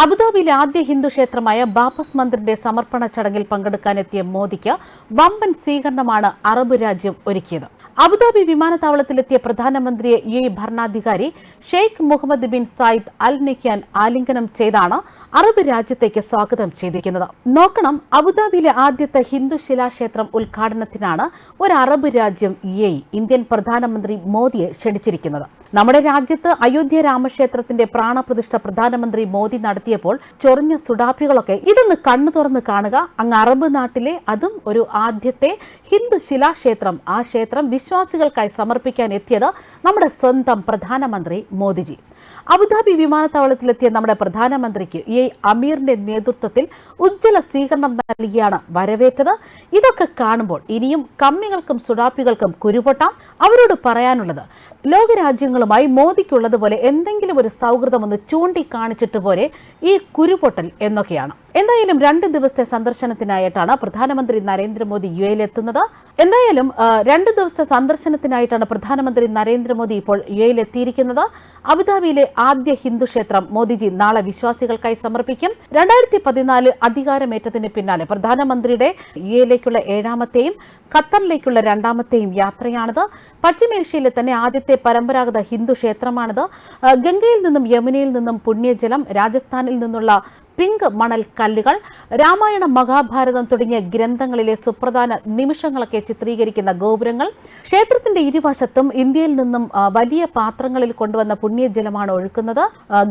അബുദാബിയിലെ ആദ്യ ഹിന്ദു ക്ഷേത്രമായ ബാപ്പസ് മന്ദിറിന്റെ സമർപ്പണ ചടങ്ങിൽ പങ്കെടുക്കാനെത്തിയ മോദിക്ക് വമ്പൻ സ്വീകരണമാണ് അറബ് രാജ്യം ഒരുക്കിയത്. അബുദാബി വിമാനത്താവളത്തിലെത്തിയ പ്രധാനമന്ത്രിയെ യു എ ഭരണാധികാരി Sheikh Mohammed bin Zayed Al നിഖ്യാൻ ആലിംഗനം ചെയ്താണ് അറബ് രാജ്യത്തേക്ക് സ്വാഗതം ചെയ്തിരിക്കുന്നത്. നോക്കണം അബുദാബിയിലെ ആദ്യത്തെ ഹിന്ദു ശിലാക്ഷേത്രം ഉദ്ഘാടനത്തിനാണ് ഒരു അറബ് രാജ്യം യു ഇന്ത്യൻ പ്രധാനമന്ത്രി മോദിയെ ക്ഷണിച്ചിരിക്കുന്നത്. നമ്മുടെ രാജ്യത്ത് അയോധ്യ രാമക്ഷേത്രത്തിന്റെ പ്രാണപ്രതിഷ്ഠ പ്രധാനമന്ത്രി മോദി നടത്തിയപ്പോൾ ചൊറിഞ്ഞ സുഡാപ്പികളൊക്കെ ഇതൊന്ന് കണ്ണു തുറന്ന് കാണുക. അങ്ങ് അറബ് നാട്ടിലെ അതും ഒരു ആദ്യത്തെ ഹിന്ദു ശിലാക്ഷേത്രം ആ ക്ഷേത്രം വിശ്വാസികൾക്കായി സമർപ്പിക്കാൻ എത്തിയത് നമ്മുടെ സ്വന്തം പ്രധാനമന്ത്രി മോദിജി. അബുദാബി വിമാനത്താവളത്തിലെത്തിയ നമ്മുടെ പ്രധാനമന്ത്രിക്ക് എ അമീറിന്റെ നേതൃത്വത്തിൽ ഉജ്ജ്വല സ്വീകരണം നൽകിയാണ് വരവേറ്റത്. ഇതൊക്കെ കാണുമ്പോൾ ഇനിയും കമ്മികൾക്കും സുഡാപ്പികൾക്കും കുരുപൊട്ടാം അവരോട് പറയാനുള്ളത്. ലോകരാജ്യങ്ങളുമായി മോദിക്കുള്ളതുപോലെ എന്തെങ്കിലും ഒരു സൗഹൃദം ഒന്ന് ചൂണ്ടിക്കാണിച്ചിട്ട് പോലെ ഈ കുരുപൊട്ടൽ എന്നൊക്കെയാണ്. എന്തായാലും രണ്ട് ദിവസത്തെ സന്ദർശനത്തിനായിട്ടാണ് പ്രധാനമന്ത്രി നരേന്ദ്രമോദി യു എത്തുന്നത് എന്തായാലും രണ്ട് ദിവസത്തെ സന്ദർശനത്തിനായിട്ടാണ് പ്രധാനമന്ത്രി നരേന്ദ്രമോദി ഇപ്പോൾ യു എത്തിയിരിക്കുന്നത് അബുദാബിയിലെ ആദ്യ ഹിന്ദു ക്ഷേത്രം മോദിജി നാളെ വിശ്വാസികൾക്കായി സമർപ്പിക്കും. രണ്ടായിരത്തി പതിനാല് അധികാരമേറ്റതിന് പിന്നാലെ പ്രധാനമന്ത്രിയുടെ യു എയിലേക്കുള്ള ഏഴാമത്തെയും ഖത്തറിലേക്കുള്ള രണ്ടാമത്തെയും യാത്രയാണിത്. പശ്ചിമേഷ്യയിലെ തന്നെ ആദ്യത്തെ പരമ്പരാഗത ഹിന്ദു ക്ഷേത്രമാണിത്. ഗംഗയിൽ നിന്നും യമുനയിൽ നിന്നും പുണ്യജലം രാജസ്ഥാനിൽ നിന്നുള്ള പിങ്ക് മണൽ കല്ലുകൾ രാമായണ മഹാഭാരതം തുടങ്ങിയ ഗ്രന്ഥങ്ങളിലെ സുപ്രധാന നിമിഷങ്ങളൊക്കെ ചിത്രീകരിക്കുന്ന ഗോപുരങ്ങൾ ക്ഷേത്രത്തിന്റെ ഇരുവശത്തും ഇന്ത്യയിൽ നിന്നും വലിയ പാത്രങ്ങളിൽ കൊണ്ടുവന്ന പുണ്യജലമാണ് ഒഴുക്കുന്നത്.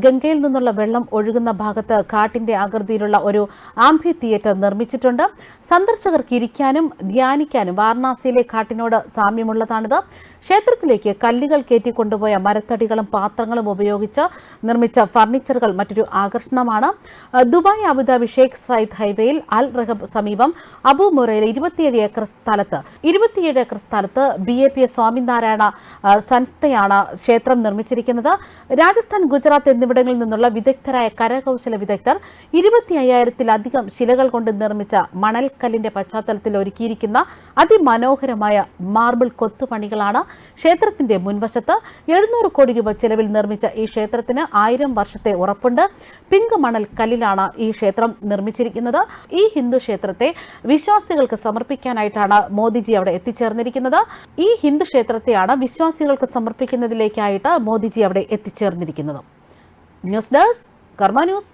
ഗംഗയിൽ നിന്നുള്ള വെള്ളം ഒഴുകുന്ന ഭാഗത്ത് കാട്ടിന്റെ ആകൃതിയിലുള്ള ഒരു ആംഫി തിയേറ്റർ നിർമ്മിച്ചിട്ടുണ്ട്. സന്ദർശകർക്ക് ഇരിക്കാനും ധ്യാനിക്കാനും വാരണാസിയിലെ കാട്ടിനോട് സാമ്യമുള്ളതാണിത്. ക്ഷേത്രത്തിലേക്ക് കല്ലുകൾ കയറ്റിക്കൊണ്ടുപോയ മരത്തടികളും പാത്രങ്ങളും ഉപയോഗിച്ച് നിർമ്മിച്ച ഫർണിച്ചറുകൾ മറ്റൊരു ആകർഷണമാണ്. ദുബായ് അബുദാബി ഷേഖ് സയ്യിദ് ഹൈവേയിൽ അൽ റഹബ് സമീപം അബു മുറയിൽ ഇരുപത്തിയേഴ് ഏക്കർ സ്ഥലത്ത് ഇരുപത്തിയേഴ് ഏക്കർ സ്ഥലത്ത് B A P S Swaminarayan സംസ്ഥയാണ് ക്ഷേത്രം നിർമ്മിച്ചിരിക്കുന്നത്. രാജസ്ഥാൻ ഗുജറാത്ത് എന്നിവിടങ്ങളിൽ നിന്നുള്ള വിദഗ്ധരായ കരകൗശല വിദഗ്ധർ ഇരുപത്തി അയ്യായിരത്തിലധികം ശിലകൾ കൊണ്ട് നിർമ്മിച്ച മണൽക്കല്ലിന്റെ പശ്ചാത്തലത്തിൽ ഒരുക്കിയിരിക്കുന്ന അതിമനോഹരമായ മാർബിൾ കൊത്തുപണികളാണ് ക്ഷേത്രത്തിന്റെ മുൻവശത്ത്. എഴുന്നൂറ് കോടി രൂപ ചെലവിൽ നിർമ്മിച്ച ഈ ക്ഷേത്രത്തിന് ആയിരം വർഷത്തെ ഉറപ്പുണ്ട്. പിങ്ക് മണൽ കല്ലിലാണ് ഈ ക്ഷേത്രം നിർമ്മിച്ചിരിക്കുന്നത്. ഈ ഹിന്ദു ക്ഷേത്രത്തെ വിശ്വാസികൾക്ക് സമർപ്പിക്കാനായിട്ടാണ് മോദിജി അവിടെ എത്തിച്ചേർന്നിരിക്കുന്നത്. ഈ ഹിന്ദു ക്ഷേത്രത്തെയാണ് വിശ്വാസികൾക്ക് സമർപ്പിക്കുന്നതിലേക്കായിട്ട് മോദിജി അവിടെ എത്തിച്ചേർന്നിരിക്കുന്നത്. News desk Karma news.